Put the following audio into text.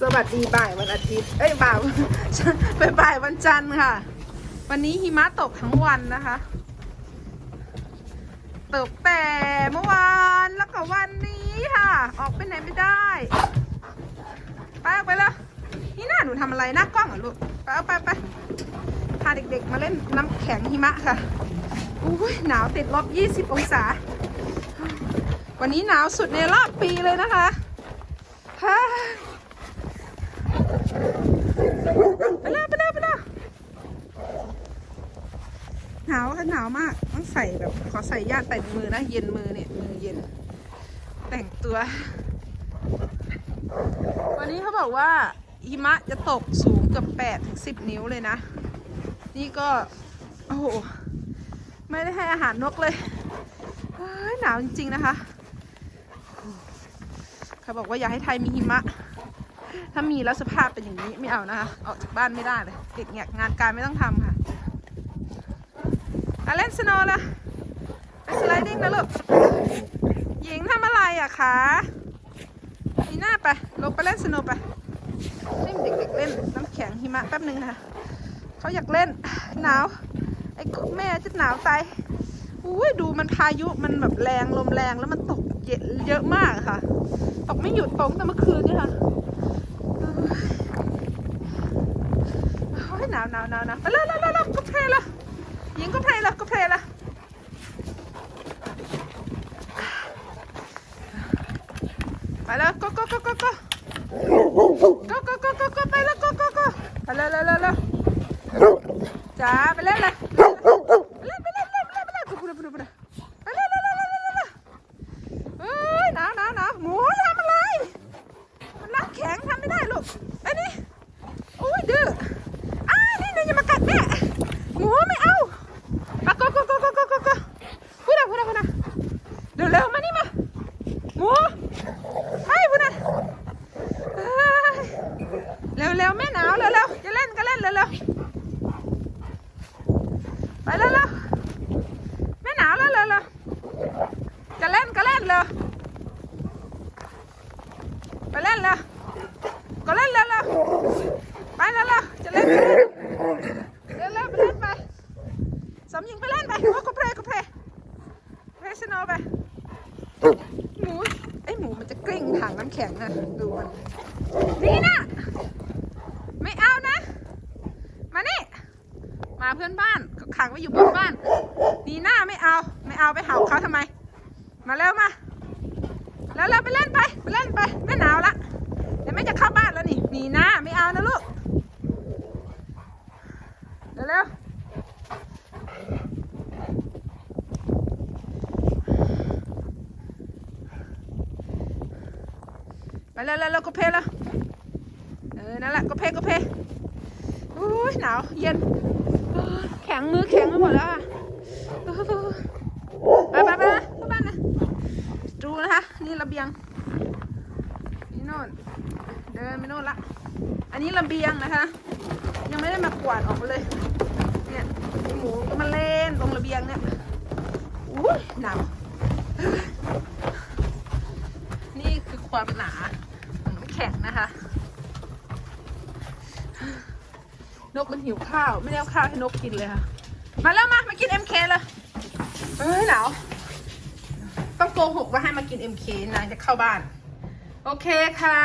สวัสดีบ่ายวันอาทิตย์ เอ้ยบ่ายเป็นบ่ายวันจันทร์ค่ะ วันนี้หิมะตกทั้งวันนะคะ ตกแต่เมื่อวานแล้วก็วันนี้ค่ะ ออกไปไหนไม่ได้ ไปออกไปเลยนี่หน้าหนูทำอะไรหน้ากล้องเหรอลูก ไปเอาไปไปพาเด็กๆมาเล่นน้ำแข็งหิมะค่ะอุ้ยหนาวติดลบ 20 องศา วันนี้หนาวสุดในรอบปีเลยนะคะ ฮ่า ไปเร็วไปเร็วไปเร็วหนาวค่ะหนาวมาก ต้องใส่แบบขอใส่ย่าแต่มือนะ เย็นมือเนี่ยมือเย็น แต่งตัว วันนี้เขาบอกว่าหิมะจะตกสูงเกือบ8ถึง10นิ้วเลยนะ นี่ก็ โอ้โห ไม่ได้ให้อาหารนกเลยหนาวจริง ๆ นะคะ เขาบอกว่าอยากให้ไทยมีหิมะ ถ้ามีแล้วสภาพเป็นอย่างนี้ไม่เอานะคะออกจากบ้านไม่ได้เลยเด็กเนี่ยงานการไม่ต้องทำค่ะอะเล่นสโนว์ละไปสไลดิ้งนะลูกหญิงทำอะไรอะคะนีหน้าไปลงไปเล่นสโนว์ไปให้เด็กๆเล่นน้ำแข็งหิมะแป๊บนึงค่ะเขาอยากเล่นหนาวไอ้แม่จะหนาวตายอุ้ยดูมันพายุมันแบบแรงลมแรงแล้วมันตกเยอะมากค่ะ ตกไม่หยุดตกตั้งแต่เมื่อคืนนี่ค่ะ โอ้ยหนาวหนาวหนาวหนาวไปเลยเลยเลยก็เพลละยิงก็เพลละก็เพลละไปแล้วก็ก็ก็ก็ก็ก็ก็ก็ก็ก็ไปแล้วก็ก็ก็ไปเลยเลยเลยเลยจ้าไปเล่นเลยไปเล่นไปเล่นไปเล่นไปเล่นไปเล่นไปเล่นไปเล่นไปเล่นไปเล่นไปเล่นไปเล่นไปเล่นเอ้ยหนาวหนาวหนาวหมูทำอะไรมันน้ำแข็งทำไม่ได้ลูกไอ้นี่โอ้ยดื้ออ้านี่นี่อย่ามากัดแม่หมูไม่เอามาก็ก็ก็ก็ก็ก็ก็พูดนะพูดนะพูดนะเร็วเร็วมานี่มาหมูไอ้พูดนะเอ้ย เร็วเร็วแม่หนาวเร็วเร็วจะเล่นก็เล่นเร็วเร็วไปเร็วเร็วแม่หนาวแล้วเร็วเร็วจะเล่นก็เล่นเลยไปเล่นเลยก็เล่นเลยเลยไปเลยเลยจะเล่นก็เล่นเล่นไปเล่นไปสมหญิงไปเล่นไปโอ้ก็เพลก็เพลเพลสโนไปหมูไอหมูมันจะกลิ้งถังน้ำแข็งนะดูมันนี่นะไม่เอานะ มานี่ มาเพื่อนบ้านขังไว้อยู่บนบ้านนีหน้าไม่เอาไม่เอาไปเห่าเขาทำไม มาเร็วมาแล้วเราไปเล่นไปไปเล่นไปแม่หนาวละเดี๋ยวแม่จะเข้าบ้านแล้วนี่หนีหน้าไม่เอานะลูกเร็วเร็วไปเร็วเร็วเร็วก็เพลแล้วเออนั่นแหละก็เพลก็เพลโอ้ยหนาวเย็น แข็งมือแข็งไปหมดแล้วอะไปไปไปนะเข้าบ้านนะดูนะคะนี่ระเบียงนี่โน่นเดินไปโน่นละ อันนี้ระเบียงนะคะ ยังไม่ได้มากวาดออกมาเลยเนี่ยหมูก็มาเล่นตรงระเบียงเนี่ยอุ้หนาวนี่คือความหนาของแข็งนะคะ นกมันหิวข้าว ไม่ได้เอาข้าวให้นกกินเลยค่ะ มาแล้วมามากินเอ็มเคเลยเอ้ยหนาวต้องโกหกว่าให้มากินเอ็มเคนางจะเข้าบ้าน โอเคค่ะ